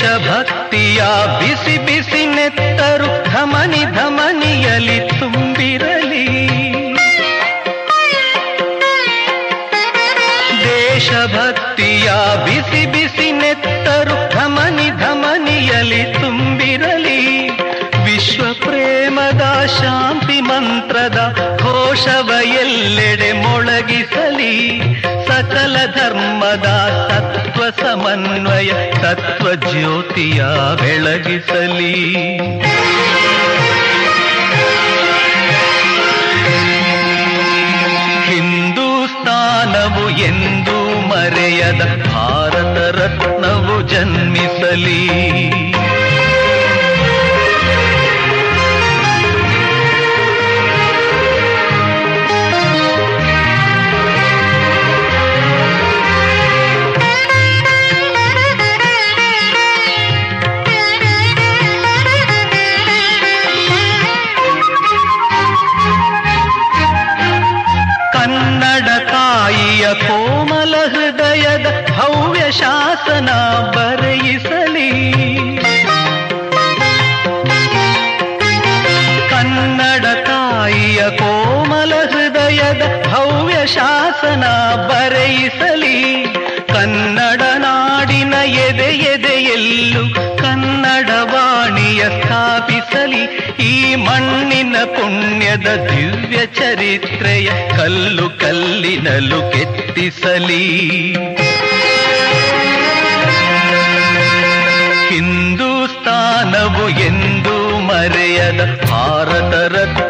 ದೇಶಭಕ್ತಿಯ ಬಿಸಿ ಬಿಸಿ ನೆತ್ತರು ಧಮನಿ ಧಮನಿಯಲ್ಲಿ ತುಂಬಿರಲಿ. ದೇಶಭಕ್ತಿಯ ಬಿಸಿ ಬಿಸಿ ನೆತ್ತರು ಧಮನಿ ಧಮನಿಯಲ್ಲಿ ತುಂಬಿರಲಿ. ವಿಶ್ವ ಪ್ರೇಮದ ಶಾಂತಿ ಮಂತ್ರದ ಘೋಷವ ಎಲ್ಲೆಡೆ ಮೊಳಗಿಸಲಿ. ಧರ್ಮದ ತತ್ವ ಸಮನ್ವಯ ತತ್ವ ಜ್ಯೋತಿಯ ಬೆಳಗಿಸಲಿ. ಹಿಂದೂಸ್ತಾನವು ಎಂದೂ ಮರೆಯದ ಭಾರತ ರತ್ನವು ಜನ್ಮಿಸಲಿ. ಹೃದಯದ ಭವ್ಯ ಶಾಸನ ಬರೆಯಿಸಲಿ. ಕನ್ನಡ ನಾಡಿನ ಎದೆ ಎದೆಯಲ್ಲೂ ಕನ್ನಡ ವಾಣಿಯ ಸ್ಥಾಪಿಸಲಿ. ಈ ಮಣ್ಣಿನ ಪುಣ್ಯದ ದಿವ್ಯ ಚರಿತ್ರೆಯ ಕಲ್ಲು ಕಲ್ಲಿನಲು ಕೆತ್ತಿಸಲಿ. ಹಿಂದೂಸ್ತಾನವು ಎಂದು ಮರೆಯದ ಭಾರತ ರತ್ನವು